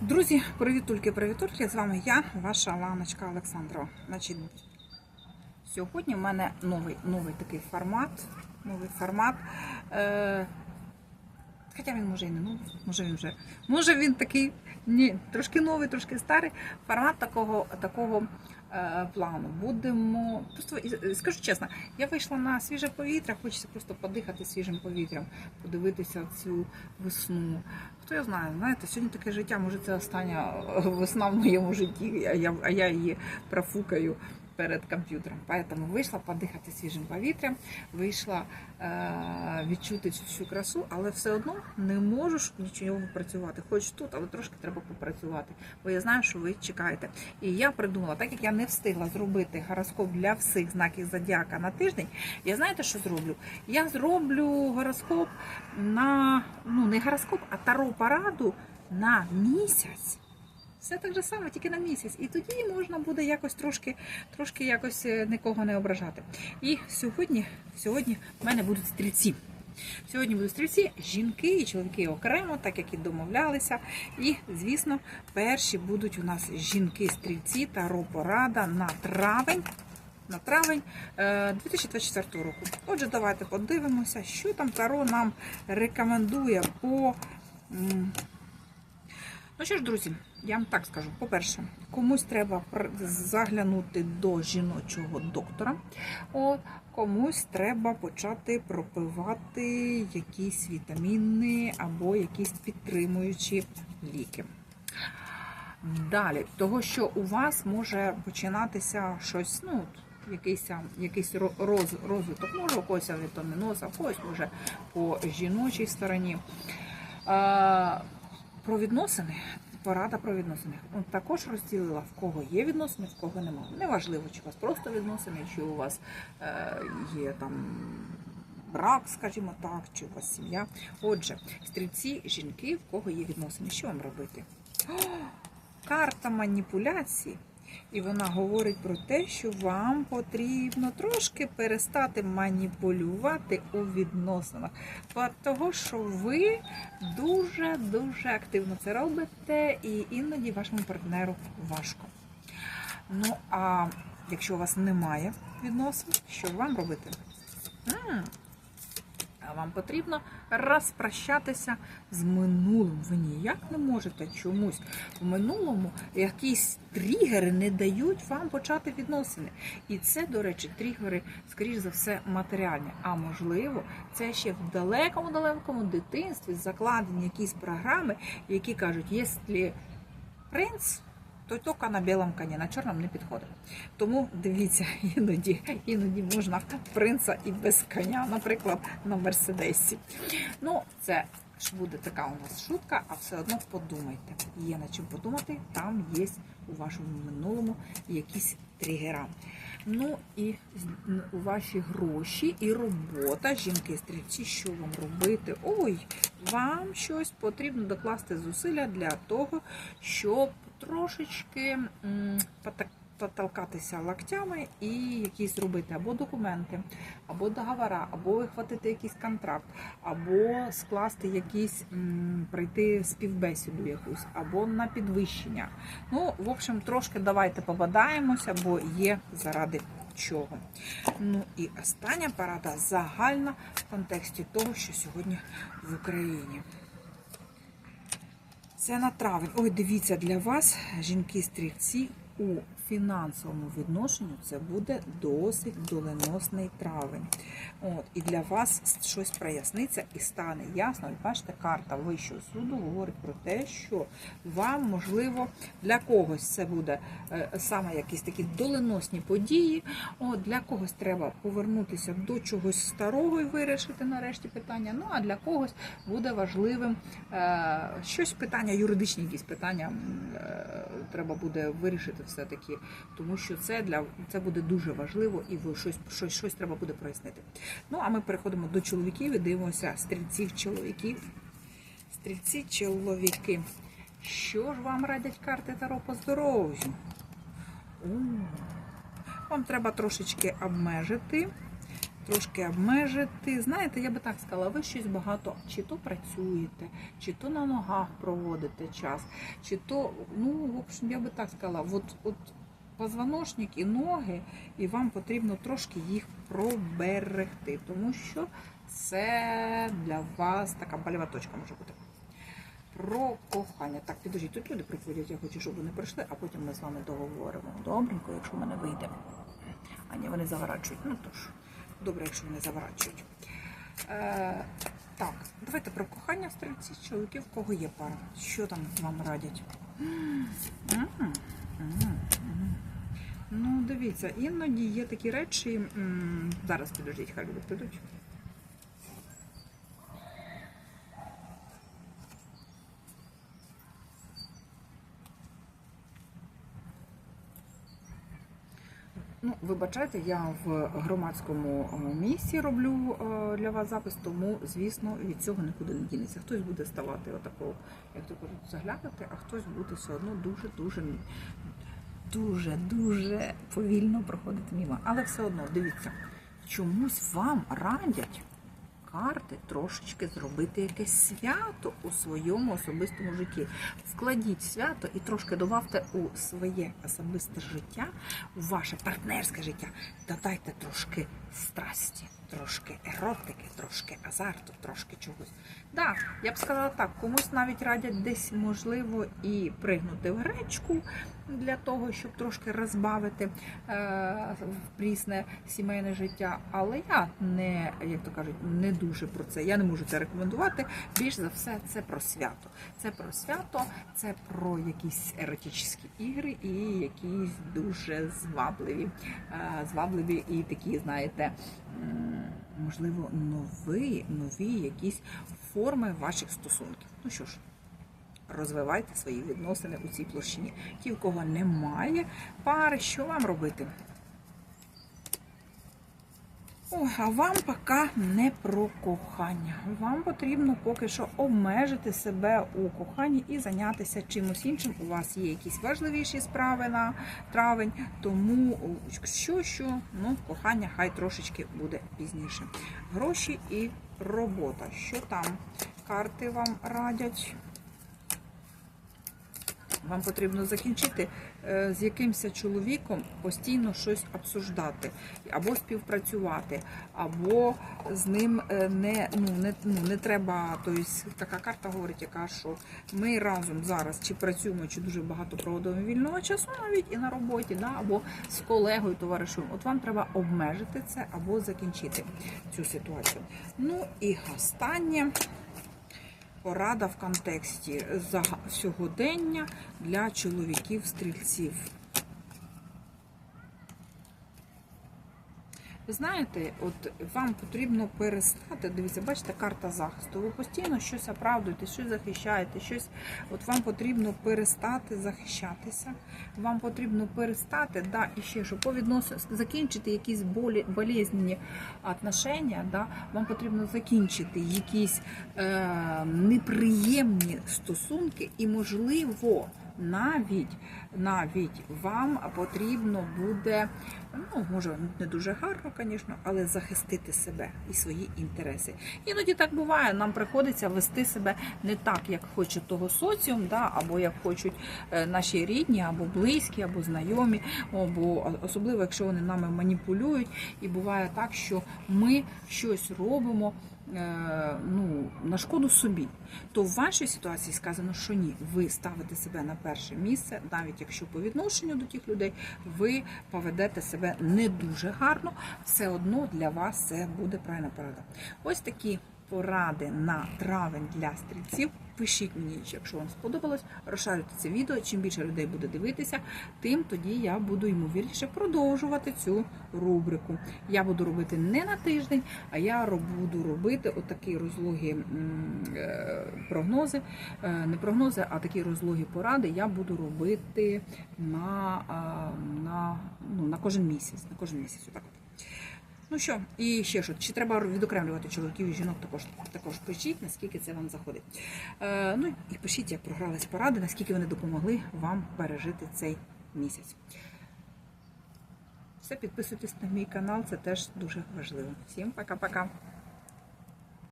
Друзі, привітульки, привітульки! З вами я, ваша Ланочка Олександрова. Значить, сьогодні в мене новий, новий такий формат. Новий формат. Е, хоча він може і не новий, може він вже. Може він такий, ні, трошки новий, трошки старий. Формат такого, такого е, плану. Будемо. Просто скажу чесно, я вийшла на свіже повітря, хочеться просто подихати свіжим повітрям, подивитися цю весну. Хто я знаю, знаєте, сьогодні таке життя, може це остання весна в моєму житті, а я, а я її профукаю перед комп'ютером. Поэтому вийшла подихати свіжим повітрям, вийшла е- відчути цю всю красу, але все одно не можу нічого працювати. Хоч тут, але трошки треба попрацювати. Бо я знаю, що ви чекаєте. І я придумала, так як я не встигла зробити гороскоп для всіх знаків зодіака на тиждень, я знаєте, що зроблю? Я зроблю гороскоп на ну не гороскоп, а таро параду на місяць. Все так же саме, тільки на місяць. І тоді можна буде якось трошки, трошки якось е, нікого не ображати. І сьогодні, сьогодні в мене будуть стрільці. Сьогодні будуть стрільці, жінки і чоловіки окремо, так як і домовлялися. І, звісно, перші будуть у нас жінки-стрільці та ропорада на травень. На травень е, 2024 року. Отже, давайте подивимося, що там Таро нам рекомендує по. Ну що ж, друзі, я вам так скажу. По-перше, комусь треба заглянути до жіночого доктора. От, комусь треба почати пропивати якісь вітаміни або якісь підтримуючі ліки. Далі, того, що у вас може починатися щось, ну, якийсь, якийсь ро- роз, розвиток, може у когось авітаміноз, а когось може по жіночій стороні. Про відносини. Порада про відносини. Також розділила, в кого є відносини, в кого немає. Неважливо, чи у вас просто відносини, чи у вас е, є там брак, скажімо так, чи у вас сім'я. Отже, стрільці, жінки, в кого є відносини. Що вам робити? О, карта маніпуляції. І вона говорить про те, що вам потрібно трошки перестати маніпулювати у відносинах. Того, що ви дуже-дуже активно це робите, і іноді вашому партнеру важко. Ну, а якщо у вас немає відносин, що вам робити? Вам потрібно розпрощатися з минулим. Ви ніяк не можете чомусь в минулому якісь тригери не дають вам почати відносини. І це, до речі, тригери, скоріш за все, матеріальні. А можливо, це ще в далекому далекому дитинстві закладені якісь програми, які кажуть, якщо принц. То тільки на білому коні, на чорному не підходить. Тому дивіться, іноді, іноді можна принца і без коня, наприклад, на мерседесі. Ну, це ж буде така у нас шутка, а все одно подумайте. Є над чим подумати, там є у вашому минулому якісь тригера. Ну і ваші гроші і робота, жінки-стрільці, що вам робити? Ой, вам щось потрібно докласти зусилля для того, щоб трошечки потолкатися локтями і якісь зробити або документи, або договора, або вихватити якийсь контракт, або скласти якісь, м, пройти співбесіду якусь, або на підвищення. Ну, в общем, трошки давайте побадаємося, бо є заради чого. Ну і остання порада загальна в контексті того, що сьогодні в Україні. Це на травень. Ой, дивіться, для вас, жінки-стрільці, у фінансовому відношенню це буде досить доленосний травень. От, і для вас щось проясниться і стане ясно. І бачите, карта Вищого суду говорить про те, що вам, можливо, для когось це буде е, саме якісь такі доленосні події. От, для когось треба повернутися до чогось старого і вирішити нарешті питання. Ну а для когось буде важливим е, щось питання, юридичні якісь питання е, треба буде вирішити все-таки, тому що це для це буде дуже важливо і ви щось, щось, щось треба буде прояснити. Ну а ми переходимо до чоловіків і дивимося стрільців чоловіків. Стрільці чоловіки. Що ж вам радять карти Таро по здоров'ю? Вам треба трошечки обмежити трошки обмежити. Знаєте, я би так сказала, ви щось багато чи то працюєте, чи то на ногах проводите час, чи то, ну, в общем, я би так сказала, от, от позвоночник і ноги, і вам потрібно трошки їх проберегти, тому що це для вас така болева точка може бути. Про кохання. Так, підождіть, тут люди приходять, я хочу, щоб вони прийшли, а потім ми з вами договоримо. Добренько, якщо в мене вийде. А ні, вони заворачують. Ну тож, добре, якщо вони заворачують. Е, так, давайте про кохання стрільці, чоловіків, в кого є пара. Що там вам радять? Ну, дивіться, іноді є такі речі. Зараз підождіть, хай люди. Вибачайте, я в громадському е, місці роблю е, для вас запис, тому, звісно, від цього нікуди не дінеться. Хтось буде ставати отакого, як то кажуть, заглядати, а хтось буде все одно дуже, дуже, дуже, дуже повільно проходити мимо. Але все одно, дивіться, чомусь вам радять карти трошечки зробити якесь свято у своєму особистому житті. Складіть свято і трошки добавте у своє особисте життя, у ваше партнерське життя. Додайте трошки страсті, трошки еротики, трошки азарту, трошки чогось. Да, я б сказала так, комусь навіть радять десь можливо і пригнути в гречку для того, щоб трошки розбавити е, прісне сімейне життя. Але я не, як то кажуть, не дуже про це. Я не можу це рекомендувати. Більш за все, це про свято. Це про свято, це про якісь еротичні ігри і якісь дуже звабливі, е, звабливі і такі, знаєте, можливо, нові, нові якісь форми ваших стосунків. Ну що ж. Розвивайте свої відносини у цій площині. Ті, в кого немає пари, що вам робити? Ой, а вам поки не про кохання. Вам потрібно поки що обмежити себе у коханні і зайнятися чимось іншим. У вас є якісь важливіші справи на травень, тому що, що ну, кохання хай трошечки буде пізніше. Гроші і робота. Що там? Карти вам радять. Вам потрібно закінчити е, з якимось чоловіком постійно щось обсуждати, або співпрацювати, або з ним е, не, ну, не, ну, не треба. Тобто така карта говорить, яка що ми разом зараз чи працюємо, чи дуже багато проводимо вільного часу, навіть і на роботі, да, або з колегою, товаришем. От вам треба обмежити це або закінчити цю ситуацію. Ну і останнє. Порада в контексті сьогодення для чоловіків-стрільців. Ви знаєте, от вам потрібно перестати. Дивіться, бачите, карта захисту. Ви постійно щось оправдуєте, щось захищаєте, щось. От вам потрібно перестати захищатися. Вам потрібно перестати, да, і ще що по відносин, закінчити якісь болі, болезненні отношення, да, вам потрібно закінчити якісь е, неприємні стосунки, і можливо. Навіть навіть вам потрібно буде, ну може не дуже гарно, звісно, але захистити себе і свої інтереси. Іноді так буває. Нам приходиться вести себе не так, як хоче того соціум, да, або як хочуть е, наші рідні, або близькі, або знайомі, або особливо, якщо вони нами маніпулюють. І буває так, що ми щось робимо. Е, Ну, на шкоду собі, то в вашій ситуації сказано, що ні, ви ставите себе на перше місце, навіть якщо по відношенню до тих людей ви поведете себе не дуже гарно, все одно для вас це буде правильна порада. Ось такі поради на травень для стрільців. Пишіть мені, якщо вам сподобалось, розшарюйте це відео. Чим більше людей буде дивитися, тим тоді я буду ймовірніше продовжувати цю рубрику. Я буду робити не на тиждень, а я буду робити отакі розлогі е, прогнози, Е, не прогнози, а такі розлогі поради я буду робити на, на, ну, на кожен місяць. На кожен місяць. Отак. Ну що, і ще що, чи треба відокремлювати чоловіків і жінок, також, також пишіть, наскільки це вам заходить. Е, ну і пишіть, як програлись поради, наскільки вони допомогли вам пережити цей місяць. Все, підписуйтесь на мій канал, це теж дуже важливо. Всім пока-пока.